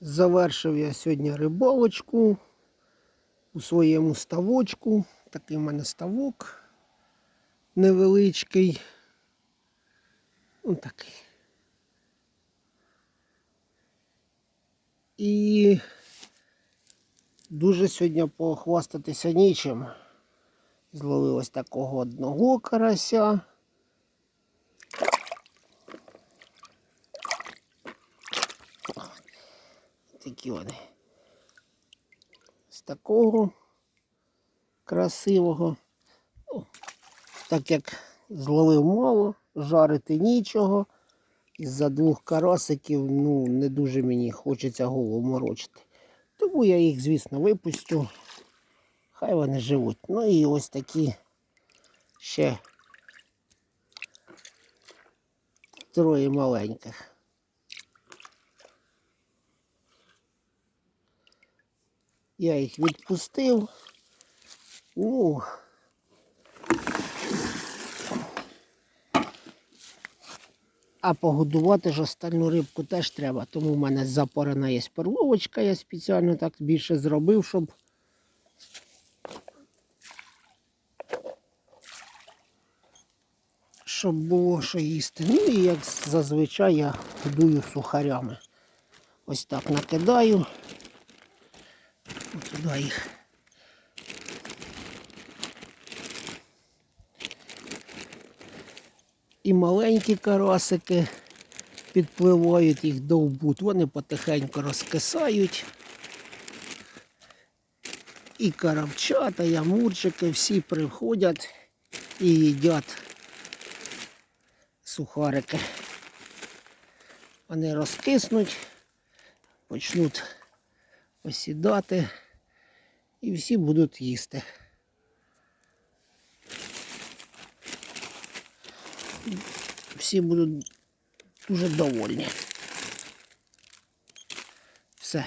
Завершив я сьогодні рибалочку у своєму ставочку. Такий в мене ставок невеличкий. Ось такий. І дуже сьогодні похвастатися нічим. Зловив ось такого одного карася. Такі вони. З такого красивого. Так як зловив мало, жарити нічого. Із-за двох карасиків ну, не дуже мені хочеться голову морочити. Тому я їх, звісно, випустю. Хай вони живуть. Ну і ось такі ще троє маленьких. Я їх відпустив. Ну. А погодувати ж остальну рибку теж треба. Тому в мене запорена є перловочка, я спеціально так більше зробив, щоб. Щоб було що їсти. Ну і як зазвичай я годую сухарями. Ось так накидаю. Туди їх. І маленькі карасики підпливають, їх довбуть, вони потихеньку розкисають. І каравчата, і амурчики всі приходять і їдять сухарики. Вони розкиснуть, почнуть осідати і всі будуть їсти. Всі будуть дуже довольні. Все.